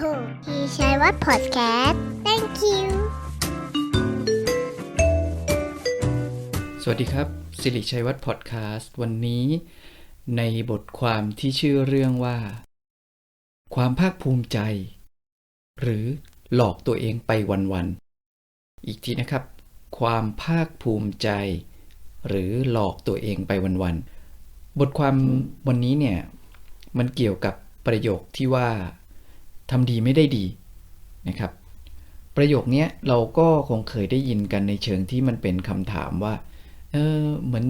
to พี่ชัยวัฒน์ podcast thank you สวัสดีครับ สิริชัยวัฒน์พอดแคสต์ วันนี้ ในบทความที่ชื่อเรื่องว่า ความภาคภูมิใจ หรือหลอกตัวเองไปวันๆ อีกทีนะครับ ความภาคภูมิใจ หรือหลอกตัวเองไปวันๆ บทความวันนี้เนี่ย มันเกี่ยวกับประโยคที่ว่า ทำดีไม่ได้ดีนะครับ ประโยคนี้เราก็คงเคยได้ยินกันในเชิงที่มันเป็นคำถามว่า เออเหมือน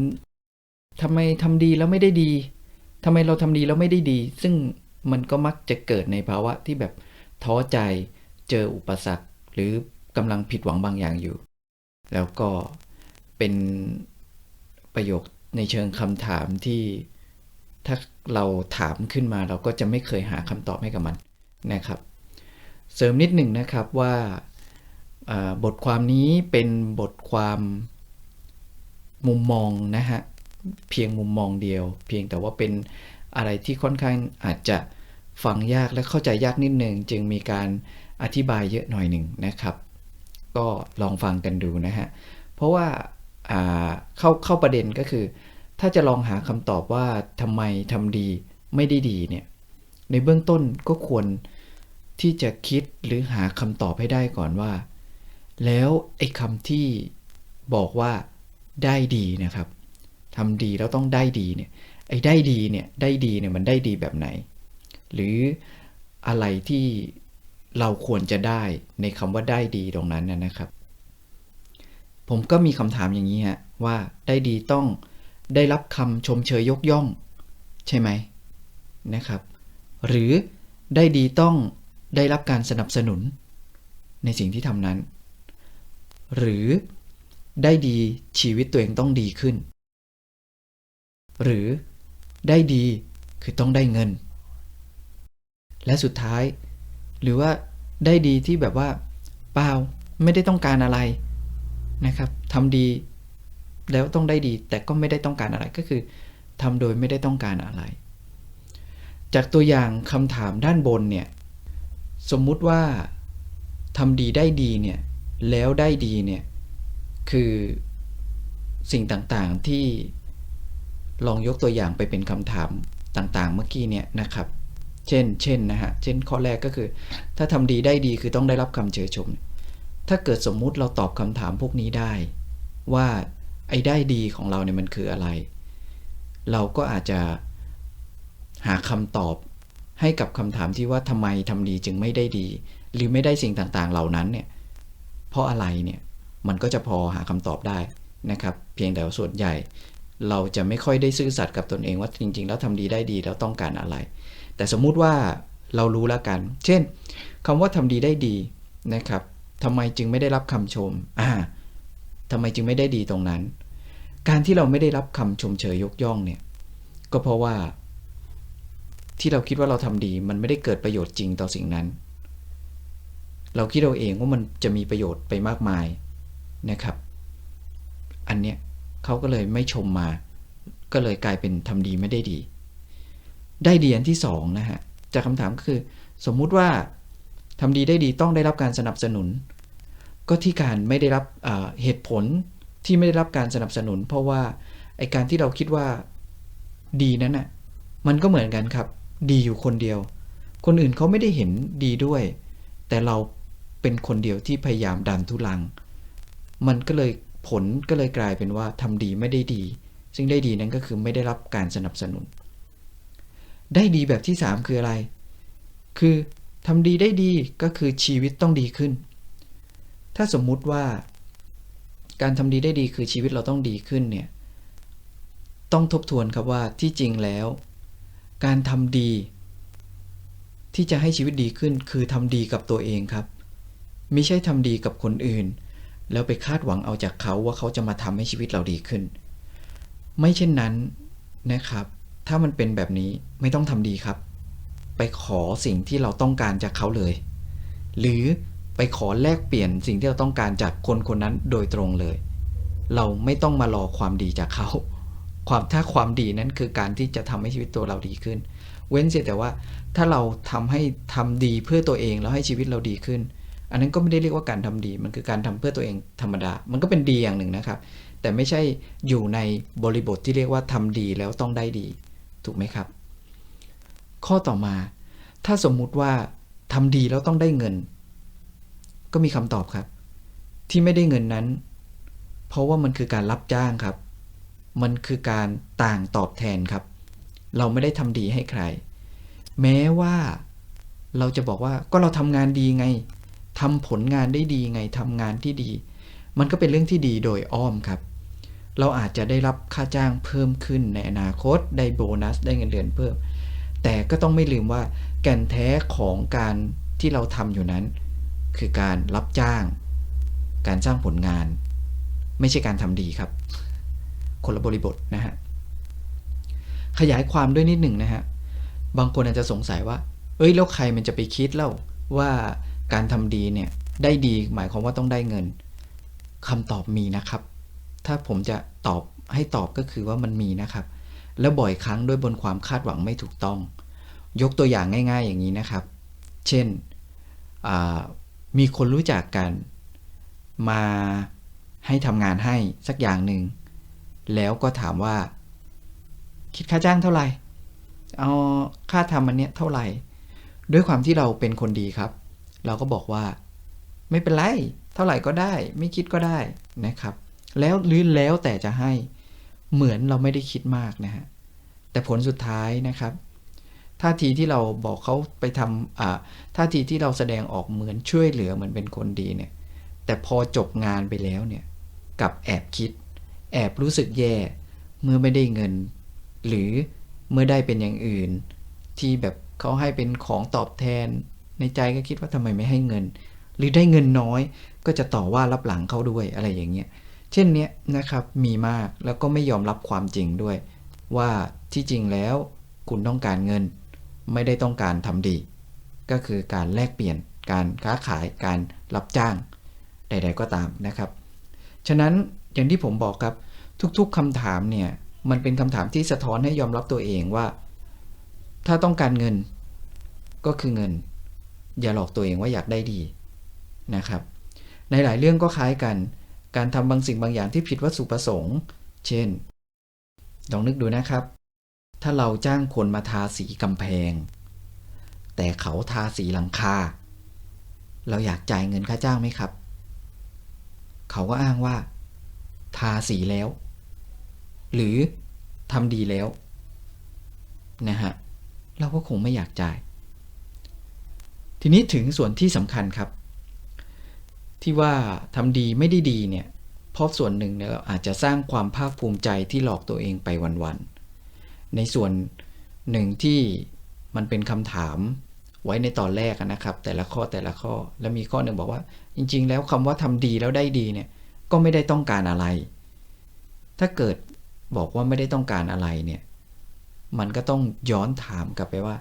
ทำไมทำดีแล้วไม่ได้ดีทำไมเราทำดีแล้วไม่ได้ดี ซึ่งมันก็มักจะเกิดในภาวะที่แบบท้อใจเจออุปสรรค หรือกำลังผิดหวังบางอย่างอยู่ แล้วก็เป็นประโยคในเชิงคำถามที่ถ้าเราถามขึ้นมาเราก็จะไม่เคยหาคำตอบให้กับมัน นะครับ เสริมนิดหนึ่งนะครับว่าบทความนี้เป็นบทความมุมมองนะฮะเพียงมุมมองเดียว เพียงแต่ว่าเป็นอะไรที่ค่อนข้างอาจจะฟังยากและเข้าใจยากนิดหนึ่งจึงมีการอธิบายเยอะหน่อยหนึ่งนะครับ ก็ลองฟังกันดูนะฮะเพราะว่าอ่าเข้าเข้าประเด็นก็คือ ถ้าจะลองหาคำตอบว่าทำไมทำดีไม่ได้ดีเนี่ยในเบื้องต้นก็ควร ที่จะคิดหรือหาคำตอบให้ได้ก่อนว่า แล้วไอ้คำที่บอกว่าได้ดีนะครับทำดีแล้วต้องได้ดีเนี่ยไอ้ได้ดีเนี่ยได้ดีเนี่ยมันได้ดีแบบไหน หรืออะไรที่เราควรจะได้ในคำว่าได้ดีตรงนั้นนะนะครับ ผมก็มีคำถามอย่างนี้ฮะว่าได้ดีต้องได้รับคำชมเชยยกย่อง ใช่ไหมนะครับ หรือได้ดีต้อง ได้รับการสนับสนุน ในสิ่งที่ทำนั้น หรือได้ดีชีวิตตัวเองต้องดีขึ้น หรือได้ดีคือต้องได้เงิน และสุดท้าย หรือว่าได้ดีที่แบบว่า เปล่าไม่ได้ต้องการอะไรนะครับทำดีแล้วต้องได้ดี แต่ก็ไม่ได้ต้องการอะไรก็คือทำโดยไม่ได้ต้องการอะไร จากตัวอย่างคำถามด้านบนเนี่ย สมมุติว่าทำดีได้ดีเนี่ยแล้วได้ดีเนี่ยคือสิ่งต่างๆที่ลองยกตัวอย่างไปเป็นคำถามต่างๆ เมื่อกี้เนี่ยนะครับ เช่น เช่นนะฮะ เช่นข้อแรกก็คือ ถ้าทำดีได้ดีคือต้องได้รับคำเชยชม ถ้าเกิดสมมุติเราตอบคำถามพวกนี้ได้ ว่าไอ้ได้ดีของเราเนี่ยมันคืออะไร เราก็อาจจะหาคำตอบ ให้กับคำถามที่ว่าทำไมทำดีจึงไม่ได้ดี หรือไม่ได้สิ่งต่างๆเหล่านั้นเนี่ยเพราะอะไรเนี่ยมันก็จะพอหาคำตอบได้นะครับ เพียงแต่ว่าส่วนใหญ่ เราจะไม่ค่อยได้ซื่อสัตย์กับตนเองว่าจริง ๆ แล้วทำดีได้ดีแล้วต้องการอะไร แต่สมมุติว่าเรารู้แล้วกัน เช่นคำว่าทำดีได้ดีนะครับทำไมจึงไม่ได้รับคำชมอ่าทำไมจึงไม่ได้ดีตรงนั้น การที่เราไม่ได้รับคำชมเชยยกย่องเนี่ยก็เพราะว่า ที่เราคิดว่าเราทำดี มันไม่ได้เกิดประโยชน์จริงต่อสิ่งนั้น เราคิดเราเองว่ามันจะมีประโยชน์ไปมากมายนะครับ อันเนี้ยเขาก็เลยไม่ชมมา ก็เลยกลายเป็นทำดีไม่ได้ดี ได้ดีอันที่สองนะฮะจากคำถามก็คือ สมมุติว่าทำดีได้ดีต้องได้รับการสนับสนุน ก็ที่การไม่ได้รับเหตุผลที่ไม่ได้รับการสนับสนุน เพราะว่าไอการที่เราคิดว่าดีนั้นน่ะมันก็เหมือนกันครับ ดีอยู่คนเดียว คนอื่นเขาไม่ได้เห็นดีด้วย แต่เราเป็นคนเดียวที่พยายามดันทุลัง มันก็เลยผลก็เลยกลายเป็นว่าทำดีไม่ได้ดี ซึ่งได้ดีนั้นก็คือไม่ได้รับการสนับสนุน ได้ดีแบบที่ 3 คืออะไร คือทำดีได้ดีก็คือชีวิตต้องดีขึ้น ถ้าสมมุติว่า การทำดีได้ดีคือชีวิตเราต้องดีขึ้นเนี่ย ต้องทบทวนครับว่าที่จริงแล้ว การทำดี ที่จะให้ชีวิตดีขึ้นคือทำดีกับตัวเองครับม่ใช่ทำดีกับคนอื่น แล้วไปคาดหวังเอาจากเขาว่าเขาจะมาทำให้ชีวิตเราดีขึ้น ไม่เช่นนั้นนะครับ ถ้ามันเป็นแบบนี้ไม่ต้องทำดีครับ ไปขอสิ่งที่เราต้องการจากเขาเลย หรือไปขอแลกเปลี่ยนสิ่งที่เราต้องการจากคนคนนั้นโดยตรงเลย เราไม่ต้องมารอความดีจากเขา ความถ้าความดีนั้นคือการที่จะทำให้ชีวิตตัวเราดีขึ้น เว้นเสียแต่ว่าถ้าเราทำให้ทำดีเพื่อตัวเองแล้วให้ชีวิตเราดีขึ้น อันนั้นก็ไม่ได้เรียกว่าการทำดี มันคือการทำเพื่อตัวเองธรรมดา มันก็เป็นดีอย่างหนึ่งนะครับ แต่ไม่ใช่อยู่ในบริบทที่เรียกว่าทำดีแล้วต้องได้ดี ถูกไหมครับ ข้อต่อมา ถ้าสมมุติว่าทำดีแล้วต้องได้เงิน ก็มีคำตอบครับ ที่ไม่ได้เงินนั้น เพราะว่ามันคือการรับจ้างครับ มันคือการต่างตอบแทนครับ เราไม่ได้ทำดีให้ใคร แม้ว่าเราจะบอกว่าก็เราทำงานดีไงทำผลงานได้ดีไงทำงานที่ดี มันก็เป็นเรื่องที่ดีโดยอ้อมครับ เราอาจจะได้รับค่าจ้างเพิ่มขึ้นในอนาคตได้โบนัสได้เงินเดือนเพิ่ม แต่ก็ต้องไม่ลืมว่าแก่นแท้ของการที่เราทำอยู่นั้น คือการรับจ้าง การสร้างผลงาน ไม่ใช่การทำดีครับ คนละบริบทนะฮะ ขยายความด้วยนิดหนึ่งนะฮะ บางคนอาจจะสงสัยว่า เอ้ย แล้วใครมันจะไปคิดเล่าว่าการทำดีเนี่ยได้ดีหมายความว่าต้องได้เงินคำตอบมีนะครับ ถ้าผมจะตอบให้ตอบก็คือว่ามันมีนะครับ แล้วบ่อยครั้งด้วยบนความคาดหวังไม่ถูกต้อง ยกตัวอย่างง่าย ๆ อย่างนี้นะครับ เช่น มีคนรู้จักกันมาให้ทำงานให้สักอย่างหนึ่ง แล้วก็ถามว่า คิดค่าจ้างเท่าไหร่ เอาค่าทำมันเนี้ยเท่าไหร่ ด้วยความที่เราเป็นคนดีครับ เราก็บอกว่า ไม่เป็นไร เท่าไหร่ก็ได้ ไม่คิดก็ได้นะครับ แล้วหรือแล้วแต่จะให้เหมือนเราไม่ได้คิดมากนะฮะแต่ผลสุดท้ายนะครับท่าทีที่เราบอกเขาไปทำอ่าท่าทีที่เราแสดงออกเหมือนช่วยเหลือเหมือนเป็นคนดีเนี่ย แต่พอจบงานไปแล้วเนี่ยกับแอบคิด แอบรู้สึกแย่ เมื่อไม่ได้เงิน หรือเมื่อได้เป็นอย่างอื่น ที่แบบเขาให้เป็นของตอบแทน ในใจก็คิดว่าทำไมไม่ให้เงิน หรือได้เงินน้อย ก็จะต่อว่ารับหลังเขาด้วยอะไรอย่างเงี้ยเช่นเนี้ยนะครับมีมากแล้วก็ไม่ยอมรับความจริงด้วย ว่าที่จริงแล้วคุณต้องการเงิน ไม่ได้ต้องการทำดี ก็คือการแลกเปลี่ยนการค้าขายการรับจ้าง ใด ๆ ก็ตามนะครับ ฉะนั้น อย่างที่ผมบอกครับ ทุกๆคำถามเนี่ยมันเป็นคำถามที่สะท้อนให้ยอมรับตัวเองว่า ถ้าต้องการเงินก็คือเงิน อย่าหลอกตัวเองว่าอยากได้ดีนะครับ ในหลายเรื่องก็คล้ายกัน การทำบางสิ่งบางอย่างที่ผิดวัตถุประสงค์ เช่น ลองนึกดูนะครับ ถ้าเราจ้างคนมาทาสีกำแพง แต่เขาทาสีหลังคา เราอยากจ่ายเงินค่าจ้างไหมครับ เขาก็อ้างว่า ทาสีแล้ว หรือทำดีแล้วนะฮะเราก็คงไม่อยากจ่าย ทีนี้ถึงส่วนที่สำคัญครับ ที่ว่าทำดีไม่ได้ดีเนี่ยเพราะส่วนหนึ่งเนี่ยเราอาจจะสร้างความภาคภูมิใจที่หลอกตัวเองไปวันๆในส่วนหนึ่งที่มันเป็นคำถามไว้ในตอนแรกนะครับ แต่ละข้อแต่ละข้อแล้วมีข้อหนึ่งบอกว่า จริง ๆ แล้วคำว่าทำดีแล้วได้ดีเนี่ย ก็ไม่ได้ต้องการอะไร ถ้าเกิดบอกว่าไม่ได้ต้องการอะไรเนี่ย มันก็ต้องย้อนถามกลับไปว่า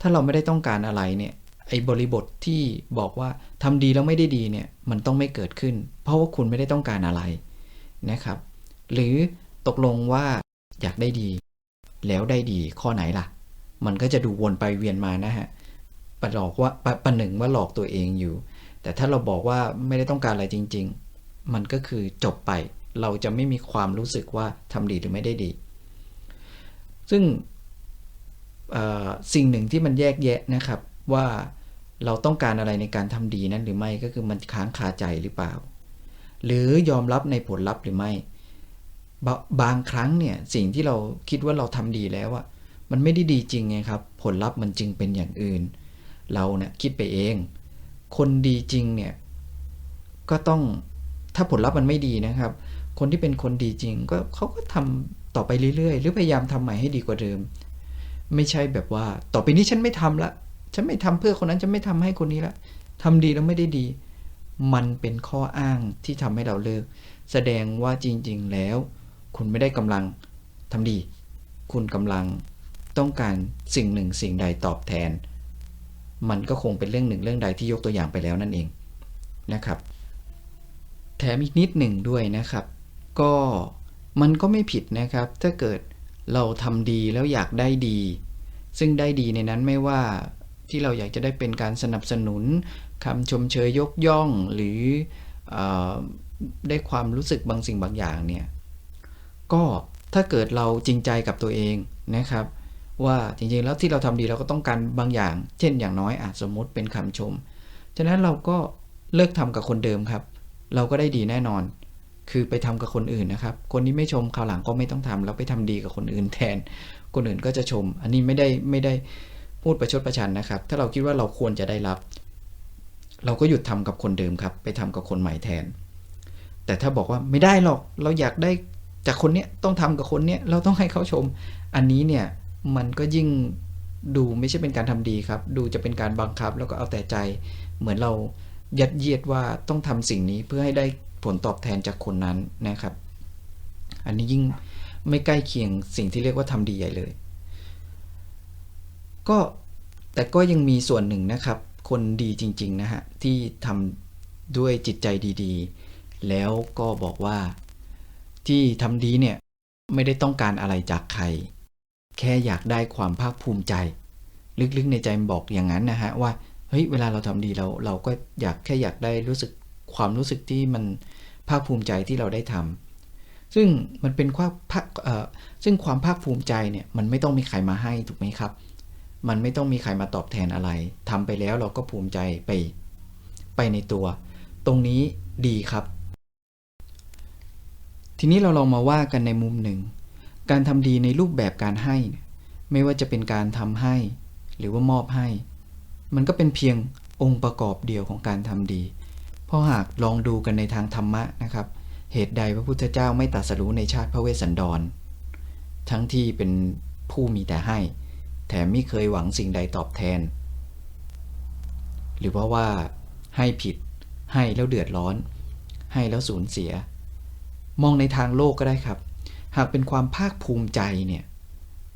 ถ้าเราไม่ได้ต้องการอะไรเนี่ย ไอ้บริบทที่บอกว่าทำดีแล้วไม่ได้ดีเนี่ย มันต้องไม่เกิดขึ้น เพราะว่าคุณไม่ได้ต้องการอะไรนะครับ หรือตกลงว่าอยากได้ดี แล้วได้ดีข้อไหนล่ะ มันก็จะดูวนไปเวียนมานะฮะปะหลอกว่าปประหนึ่งว่าหลอกตัวเองอยู่ แต่ถ้าเราบอกว่าไม่ได้ต้องการอะไรจริง ๆ มันก็คือจบไป เราจะไม่มีความรู้สึกว่าทำดีหรือไม่ได้ดี ซึ่งสิ่งหนึ่งที่มันแยกแยะนะครับว่าเราต้องการอะไรในการทำดีนั้นหรือไม่ก็คือมันค้างคาใจหรือเปล่า หรือยอมรับในผลลัพธ์หรือไม่บบางครั้งเนี่ยสิ่งที่เราคิดว่าเราทำดีแล้วอะมันไม่ได้ดีจริงไงครับ ผลลัพธ์มันจึงเป็นอย่างอื่น เราเนี่ยคิดไปเอง คนดีจริงเนี่ยก็ต้อง ถ้าผลลัพธ์มันไม่ดีนะครับ คนที่เป็นคนดีจริงก็เขาก็ทำต่อไปเรื่อยๆ หรือพยายามทำใหม่ให้ดีกว่าเดิม ไม่ใช่แบบว่า ต่อไปนี้ฉันไม่ทำละฉันไม่ทำเพื่อคนนั้นจะไม่ทำให้คนนี้ละทำดีแล้วไม่ได้ดี มันเป็นข้ออ้างที่ทำให้เราเลิก แสดงว่าจริง ๆ แล้ว คุณไม่ได้กำลังทำดี คุณกำลังต้องการสิ่งหนึ่งสิ่งใดตอบแทน มันก็คงเป็นเรื่องหนึ่งเรื่องใดที่ยกตัวอย่างไปแล้วนั่นเองนะครับ แถมอีกนิดหนึ่งด้วยนะครับ ก็มันก็ไม่ผิดนะครับ ถ้าเกิดเราทำดีแล้วอยากได้ดี ซึ่งได้ดีในนั้นไม่ว่าที่เราอยากจะได้เป็นการสนับสนุนคำชมเชยยกย่องหรืออได้ความรู้สึกบางสิ่งบางอย่างเนี่ยก็ถ้าเกิดเราจริงใจกับตัวเองนะครับ ว่าจริงๆแล้วที่เราทำดีเราก็ต้องการบางอย่าง เช่นอย่างน้อยอาจสมมติเป็นคำชม ฉะนั้นเราก็เลิกทำกับคนเดิมครับ เราก็ได้ดีแน่นอน คือไปทำกับคนอื่นนะครับ คนที่ไม่ชมคราวหลังก็ไม่ต้องทำแล้วไปทำดีกับคนอื่นแทน คนอื่นก็จะชม อันนี้ไม่ได้ไม่ได้พูดประชดประชันนะครับ ถ้าเราคิดว่าเราควรจะได้รับ เราก็หยุดทำกับคนเดิมครับ ไปทำกับคนใหม่แทน แต่ถ้าบอกว่าไม่ได้หรอก เราอยากได้จากคนเนี้ยต้องทำกับคนเนี้ยเราต้องให้เขาชม อันนี้เนี่ยมันก็ยิ่งดูไม่ใช่เป็นการทำดีครับ ดูจะเป็นการบังคับแล้วก็เอาแต่ใจ เหมือนเรา ยัดเยียดว่าต้องทำสิ่งนี้เพื่อให้ได้ผลตอบแทนจากคนนั้นนะครับ อันนี้ยิ่งไม่ใกล้เคียงสิ่งที่เรียกว่าทำดีใหญ่เลย ก็แต่ก็ยังมีส่วนหนึ่งนะครับ คนดีจริง ๆ นะฮะ ที่ทำด้วยจิตใจดีๆ แล้วก็บอกว่าที่ทำดีเนี่ย ไม่ได้ต้องการอะไรจากใคร แค่อยากได้ความภาคภูมิใจ ลึกๆในใจบอกอย่างนั้นนะฮะว่า เฮ้ยเวลาเราทำดีเราเราก็อยากแค่อยากได้รู้สึกความรู้สึกที่มันภาคภูมิใจที่เราได้ทำซึ่งมันเป็นความภาคซึ่งความภาคภูมิใจเนี่ยมันไม่ต้องมีใครมาให้ถูกไหมครับ มันไม่ต้องมีใครมาตอบแทนอะไรทำไปแล้วเราก็ภูมิใจไป ไปในตัว ตรงนี้ดีครับ ทีนี้เราลองมาว่ากันในมุมหนึ่ง การทำดีในรูปแบบการให้ ไม่ว่าจะเป็นการทำให้ หรือว่ามอบให้ มันก็เป็นเพียงองค์ประกอบเดียวของการทำดี เพราะหากลองดูกันในทางธรรมะนะครับ เหตุใดพระพุทธเจ้าไม่ตรัสรู้ในชาติพระเวสสันดร ทั้งที่เป็นผู้มีแต่ให้ แถมไม่เคยหวังสิ่งใดตอบแทน หรือว่าะว่าให้ผิดให้แล้วเดือดร้อน ให้แล้วสูญเสีย มองในทางโลกก็ได้ครับ หากเป็นความภาคภูมิใจเนี่ย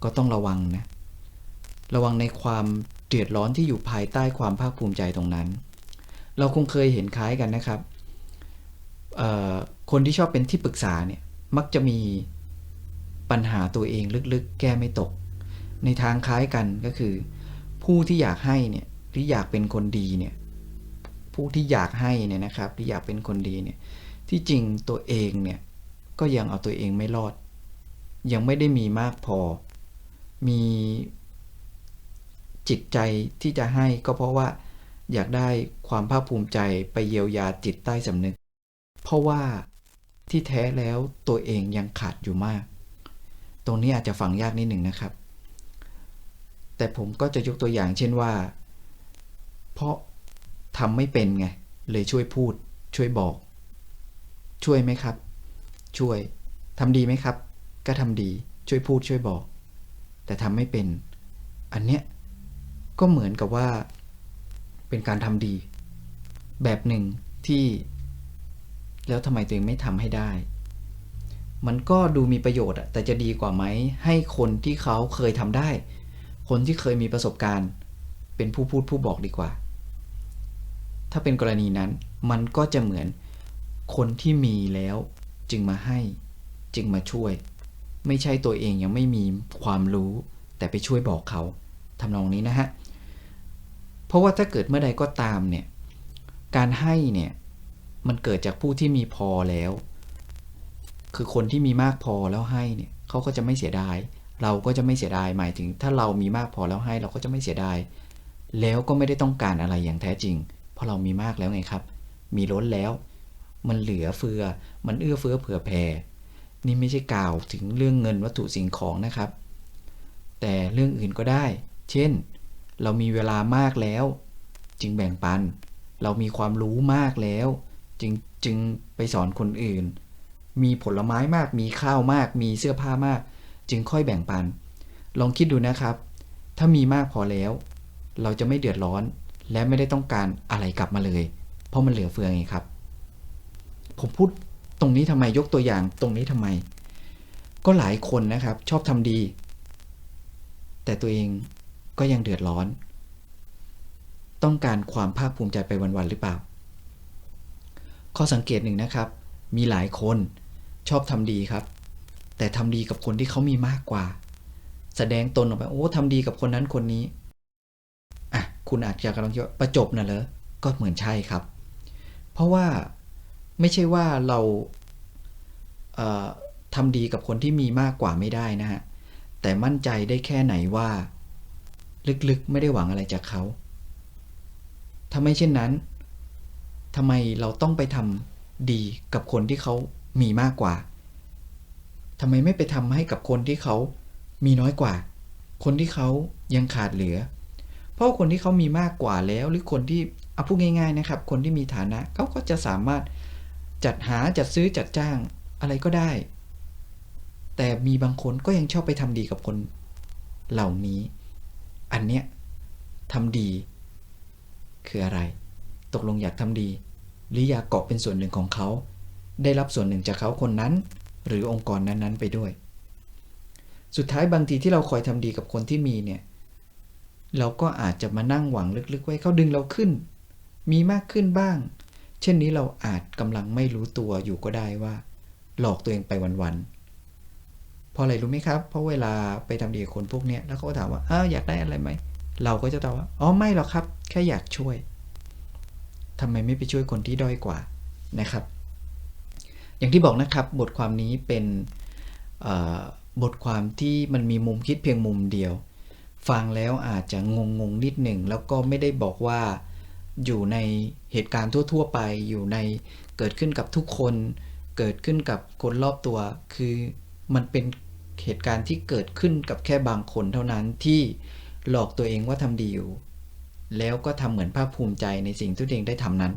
ก็ต้องระวังนะระวังในความ เดือดร้อนที่อยู่ภายใต้ความภาคภูมิใจตรงนั้น เราคงเคยเห็นคล้ายกันนะครับ คนที่ชอบเป็นที่ปรึกษาเนี่ยมักจะมีปัญหาตัวเองลึกๆ แก้ไม่ตก ในทางคล้ายกันก็คือ ผู้ที่อยากให้เนี่ยหรืออยากเป็นคนดีเนี่ยผู้ที่อยากให้เนี่ยนะครับที่อยากเป็นคนดีเนี่ยที่จริงตัวเองเนี่ยก็ยังเอาตัวเองไม่รอด ยังไม่ได้มีมากพอ มี จิตใจที่จะให้ก็เพราะว่า อยากได้ความภาคภูมิใจไปเยียวยาจิตใต้สำนึก เพราะว่าที่แท้แล้วตัวเองยังขาดอยู่มาก ตรงนี้อาจจะฟังยากนิดหนึ่งนะครับ แต่ผมก็จะยกตัวอย่างเช่นว่า เพราะทำไม่เป็นไง เลยช่วยพูด ช่วยบอก ช่วยไหมครับ ช่วยทำดีไหมครับ ก็ทำดีช่วยพูดช่วยบอก แต่ทำไม่เป็น อันเนี้ย ก็เหมือนกับว่า เป็นการทำดี แบบหนึ่งที่ แล้วทำไมตัวเองไม่ทำให้ได้ มันก็ดูมีประโยชน์อะแต่จะดีกว่าไหมให้คนที่เขาเคยทำได้ คนที่เคยมีประสบการณ์ เป็นผู้พูดผู้บอกดีกว่า ถ้าเป็นกรณีนั้น มันก็จะเหมือนคนที่มีแล้วจึงมาให้จึงมาช่วย ไม่ใช่ตัวเองยังไม่มีความรู้ แต่ไปช่วยบอกเขาทำนองนี้นะฮะ เพราะว่าถ้าเกิดเมื่อใดก็ตามเนี่ยการให้เนี่ยมันเกิดจากผู้ที่มีพอแล้ว คือคนที่มีมากพอแล้วให้เนี่ยเขาก็จะไม่เสียดาย เราก็จะไม่เสียดายหมายถึง ถ้าเรามีมากพอแล้วให้เราก็จะไม่เสียดาย แล้วก็ไม่ได้ต้องการอะไรอย่างแท้จริง เพราะเรามีมากแล้วไงครับ มีล้นแล้ว มันเหลือเฟือ มันเอื้อเฟื้อเผื่อแผ่นี่ไม่ใช่กล่าวถึงเรื่องเงินวัตถุสิ่งของนะครับ แต่เรื่องอื่นก็ได้ เช่น เรามีเวลามากแล้ว จึงแบ่งปัน เรามีความรู้มากแล้ว จึงจึงไปสอนคนอื่น มีผลไม้มาก มีข้าวมาก มีเสื้อผ้ามาก จึงค่อยแบ่งปัน ลองคิดดูนะครับ ถ้ามีมากพอแล้ว เราจะไม่เดือดร้อน และไม่ได้ต้องการอะไรกลับมาเลย เพราะมันเหลือเฟือไงครับ ผมพูดตรงนี้ทำไมยกตัวอย่างตรงนี้ทำไม ก็หลายคนนะครับ ชอบทำดี แต่ตัวเอง ก็ยังเดือดร้อน ต้องการความภาคภูมิใจไปวัน ๆ หรือเปล่า ข้อสังเกตหนึ่งนะครับ มีหลายคนชอบทำดีครับ แต่ทำดีกับคนที่เขามีมากกว่า แสดงตนออกไปโอ้ทำดีกับคนนั้นคนนี้อะคุณอาจจะกำลังคิดว่าประจบน่ะเหรอก็เหมือนใช่ครับ เพราะว่าไม่ใช่ว่าเราเทำดีกับคนที่มีมากกว่าไม่ได้นะฮะ แต่มั่นใจได้แค่ไหนว่า ลึกๆ ไม่ได้หวังอะไรจากเขาถ้าไมเช่นนั้นทำไมเราต้องไปทำดีกับคนที่เขามีมากกว่าทำไมไม่ไปทำให้กับคนที่เขามีน้อยกว่า คนที่เขายังขาดเหลือ เพราะคนที่เขามีมากกว่าแล้วหรือคนที่เอาพูดง่าย ๆนะครับ คนที่มีฐานะเขาก็จะสามารถจัดหาจัดซื้อจัดจ้างอะไรก็ได้ แต่มีบางคนก็ยังชอบไปทำดีกับคนเหล่านี้ อันเนี้ยทำดีคืออะไร ตกลงอยากทำดี หรืออยากเกาะเป็นส่วนหนึ่งของเขา ได้รับส่วนหนึ่งจากเขาคนนั้น หรือองค์กรนั้นๆไปด้วย สุดท้ายบางทีที่เราคอยทำดีกับคนที่มีเนี่ยเราก็อาจจะมานั่งหวังลึกๆไว้เขาดึงเราขึ้น มีมากขึ้นบ้าง เช่นนี้เราอาจกำลังไม่รู้ตัวอยู่ก็ได้ว่า หลอกตัวเองไปวันๆ เพราะอะไรรู้ไหมครับ เพราะเวลาไปทำดีกับคนพวกนี้แล้วเขาก็ถามว่าอ้าวอยากได้อะไรไหม เราก็จะตอบว่า อ๋อ ไม่หรอกครับ แค่อยากช่วยทำไมไม่ไปช่วยคนที่ด้อยกว่านะครับ อย่างที่บอกนะครับ บทความนี้เป็นบทความที่มันมีมุมคิดเพียงมุมเดียว ฟังแล้วอาจจะงงงนิดหนึ่ง แล้วก็ไม่ได้บอกว่าอยู่ในเหตุการณ์ทั่ว ๆ ไป อยู่ในเกิดขึ้นกับทุกคน เกิดขึ้นกับคนรอบตัว คือ มันเป็นเหตุการณ์ที่เกิดขึ้นกับแค่บางคนเท่านั้นที่หลอกตัวเองว่าทำดีอยู่ แล้วก็ทำเหมือนภาคภูมิใจในสิ่งที่ตัวเองได้ทำนั้น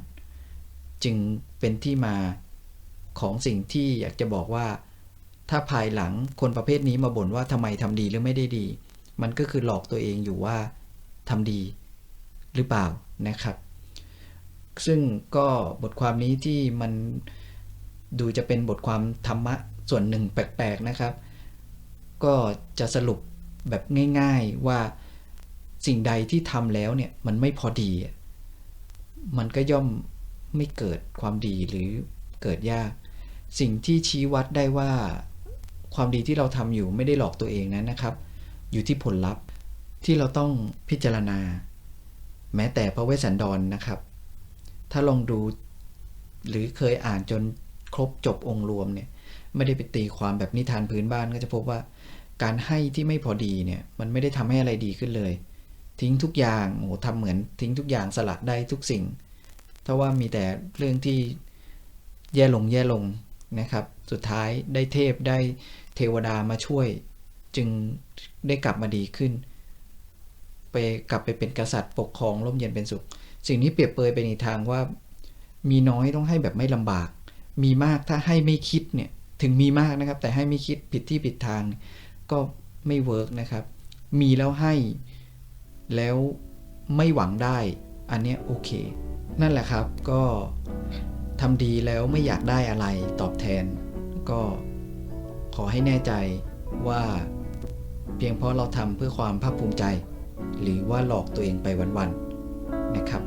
จึงเป็นที่มาของสิ่งที่อยากจะบอกว่า ถ้าภายหลังคนประเภทนี้มาบ่นว่าทำไมทำดีหรือไม่ได้ดี มันก็คือหลอกตัวเองอยู่ว่าทำดีหรือเปล่านะครับ ซึ่งก็บทความนี้ที่มันดูจะเป็นบทความธรรมะ ส่วนหนึ่งแปลกๆนะครับ ก็จะสรุปแบบง่าย ๆว่าสิ่งใดที่ทำแล้วเนี่ยมันไม่พอดี มันก็ย่อมไม่เกิดความดีหรือเกิดยาก สิ่งที่ชี้วัดได้ว่าความดีที่เราทำอยู่ไม่ได้หลอกตัวเองนั้นนะครับ อยู่ที่ผลลัพธ์ที่เราต้องพิจารณา แม้แต่พระเวสสันดรนนะครับ ถ้าลองดูหรือเคยอ่านจนครบจบองค์รวมเนี่ย ไม่ได้ไปตีความแบบนิทานพื้นบ้านก็จะพบว่า การให้ที่ไม่พอดีเนี่ยมันไม่ได้ทำให้อะไรดีขึ้นเลย ทิ้งทุกอย่างโอ้โหทำเหมือนทิ้งทุกอย่างสละได้ทุกสิ่งถ้าว่ามีแต่เรื่องที่แย่ลงแย่ลงนะครับ สุดท้ายได้เทพได้เทวดามาช่วย จึงได้กลับมาดีขึ้น ไปกลับไปเป็นกษัตริย์ปกครองร่มเย็นเป็นสุข สิ่งนี้เปรียบเปรยไปในทางว่า มีน้อยต้องให้แบบไม่ลำบาก มีมากถ้าให้ไม่คิดเนี่ย ถึงมีมากนะครับ แต่ให้ไม่คิดผิดที่ผิดทาง ก็ไม่เวิร์กนะครับ มีแล้วให้แล้วไม่หวังได้อันเนี้ยโอเค นั่นแหละครับก็ทำดีแล้วไม่อยากได้อะไรตอบแทน ก็ขอให้แน่ใจว่าเพียงเพราะเราทำเพื่อความภาคภูมิใจ หรือว่าหลอกตัวเองไปวันๆนะครับ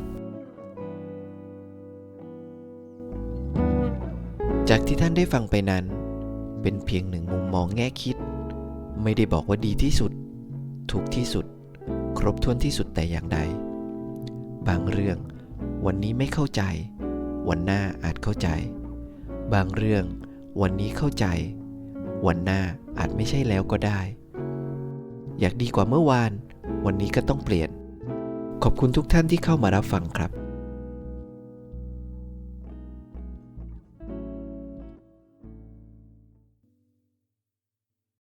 จากที่ท่านได้ฟังไปนั้น เป็นเพียงหนึ่งมุมมองแง่คิด ไม่ได้บอกว่าดีที่สุด ถูกที่สุด ครบถ้วนที่สุดแต่อย่างใด บางเรื่องวันนี้ไม่เข้าใจ วันหน้าอาจเข้าใจ บางเรื่องวันนี้เข้าใจ วันหน้าอาจไม่ใช่แล้วก็ได้ อยากดีกว่าเมื่อวาน วันนี้ก็ต้องเปลี่ยน ขอบคุณทุกท่านที่เข้ามารับฟังครับ